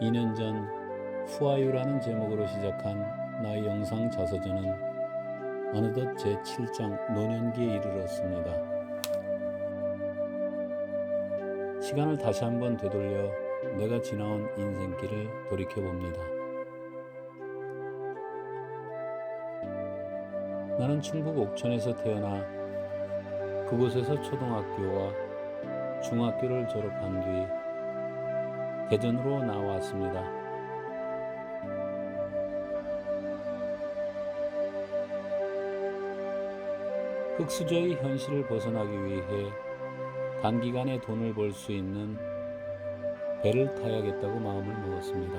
2년 전 후아유라는 제목으로 시작한 나의 영상 자서전은 어느덧 제7장 노년기에 이르렀습니다. 시간을 다시 한번 되돌려 내가 지나온 인생길을 돌이켜봅니다. 나는 충북 옥천에서 태어나 그곳에서 초등학교와 중학교를 졸업한 뒤 대전으로 나왔습니다. 흑수저의 현실을 벗어나기 위해 단기간에 돈을 벌 수 있는 배를 타야겠다고 마음을 먹었습니다.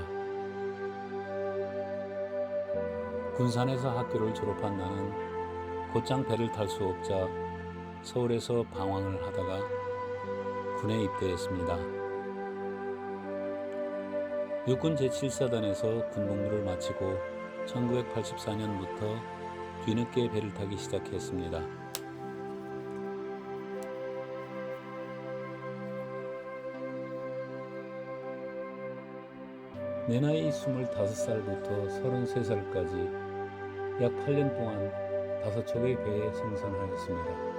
군산에서 학교를 졸업한 나는 곧장 배를 탈 수 없자 서울에서 방황을 하다가 군에 입대했습니다. 육군 제7사단에서 군복무를 마치고 1984년부터 뒤늦게 배를 타기 시작했습니다. 내 나이 25살부터 33살까지 약 8년 동안 다섯 척의 배에 승선하였습니다.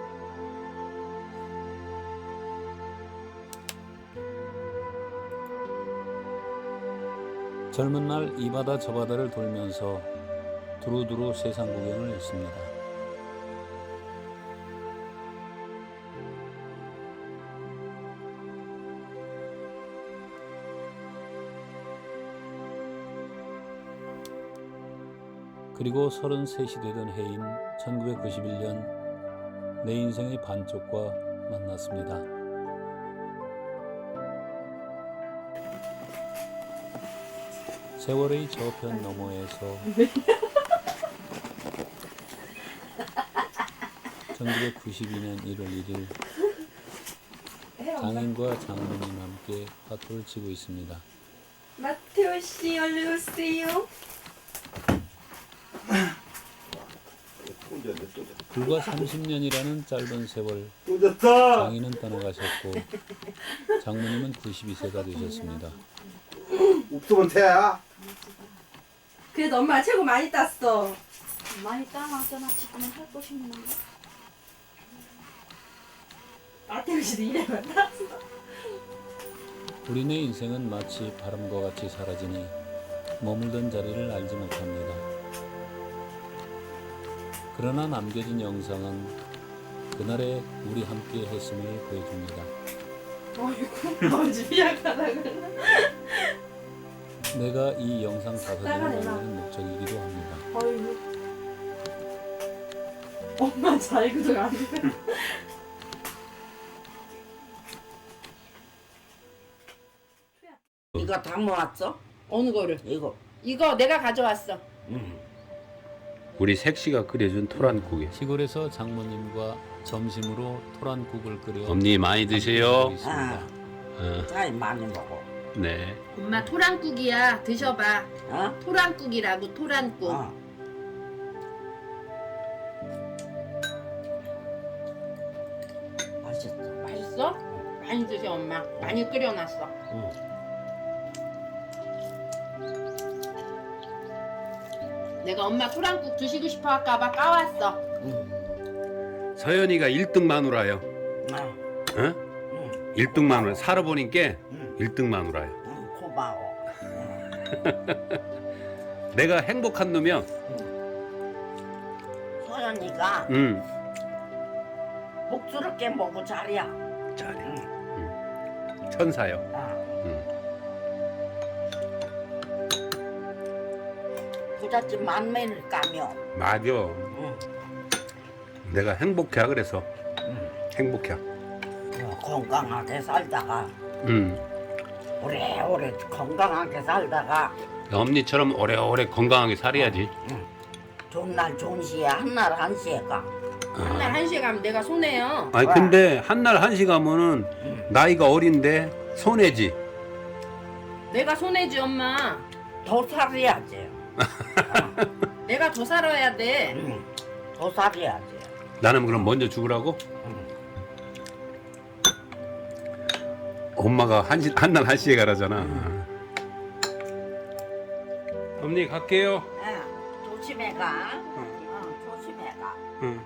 젊은 날 이 바다 저 바다를 돌면서 두루두루 세상 구경을 했습니다. 그리고 33이 되던 해인 1991년 내 인생의 반쪽과 만났습니다. 세월의 저편 너머에서 1992년 1월 1일 장인과 장모님 함께 화투를 치고 있습니다. 마테오 씨 얼른 오세요. 불과 30년이라는 짧은 세월. 장인은 떠나가셨고 장모님은 92세가 되셨습니다. 없으면 돼야. 그래도 엄마 최고 많이 땄어. 많이 따놨잖아. 지금은 할 것이 있는 거. 마테오 씨도 이래만 땄어. 우리네 인생은 마치 바람과 같이 사라지니 머물던 자리를 알지 못합니다. 그러나 남겨진 영상은 그날의 우리 함께 했음을 보여줍니다. 어이구 아버지 미약하다 그래. 내가 이 영상 나가내라. 만드는 목적이기도 합니다. 어이구. 엄마 자기도 안 돼. 이거 다 모았어? 어느 거를? 이거. 이거 내가 가져왔어. 우리 색시가 끓여준 토란국에 시골에서 장모님과 점심으로 토란국을 끓여 엄니 많이 드세요. 있습니다. 아, 어, 잘 많이 먹어. 네. 엄마 토란국이야. 드셔봐. 어? 토란국이라고 토란국. 어. 맛있어. 맛있어? 많이 드셔 엄마. 많이 끓여놨어. 응. 내가 엄마 토란국 드시고 싶어 할까봐 까왔어. 응. 서연이가 1등 마누라요. 아, 어? 응. 1등 마누라. 살아보니까 응. 1등 마누라요. 응. 고마워. 내가 행복한 놈이야. 소연이가 응. 복스럽게 먹고 잘이야. 잘해. 응. 천사요. 아. 응. 부잣집 만매를 까며. 맞아. 응. 내가 행복해 그래서 응. 행복해. 어, 건강하게 살다가 응. 오래오래 건강하게 살다가 엄니처럼 오래오래 건강하게 살아야지. 좋은 날 좋은 시에 한 날 한 시에 가. 한날 한 시에 가면 내가 손해요. 아니 근데 한날 한시 가면은 응. 나이가 어린데 손해지. 내가 손해지 엄마. 더 살아야지. 내가 더 살아야 돼. 응. 더 살아야지. 나는 그럼 먼저 죽으라고? 응. 엄마가 한날 한 시에 가라잖아. 언니 갈게요. 예, 조심해 가. 어, 조심해 가. 응.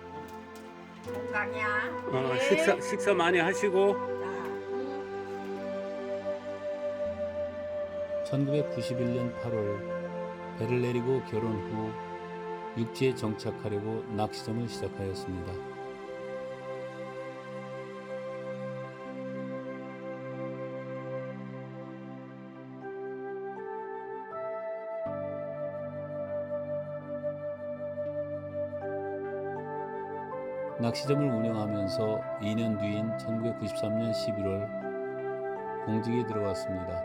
건강이야. 어, 예. 식사 식사 많이 하시고. 자. 1991년 8월 배를 내리고 결혼 후 육지에 정착하려고 낚시점을 시작하였습니다. 낚시점을 운영하면서 2년 뒤인 1993년 11월 공직에 들어왔습니다.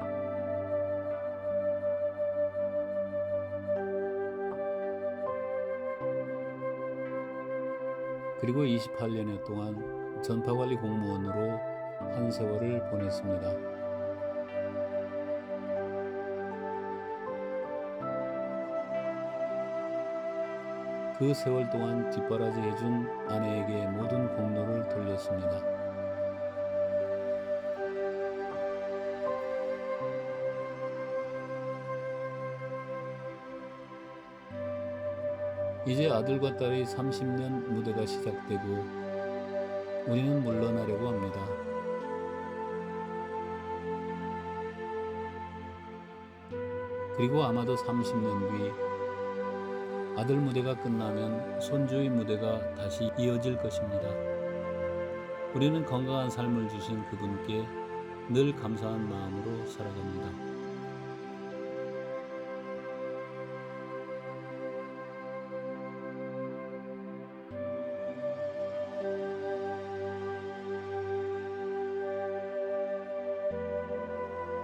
그리고 28년여 동안 전파관리 공무원으로 한 세월을 보냈습니다. 그 세월 동안 뒷바라지 해준 아내에게 모든 공로를 돌렸습니다. 이제 아들과 딸의 30년 무대가 시작되고 우리는 물러나려고 합니다. 그리고 아마도 30년 뒤 아들 무대가 끝나면 손주의 무대가 다시 이어질 것입니다. 우리는 건강한 삶을 주신 그분께 늘 감사한 마음으로 살아갑니다.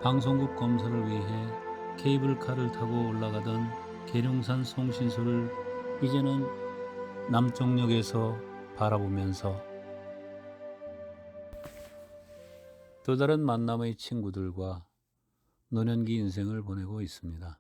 방송국 검사를 위해 케이블카를 타고 올라가던 계룡산 송신소를 이제는 남쪽역에서 바라보면서 또 다른 만남의 친구들과 노년기 인생을 보내고 있습니다.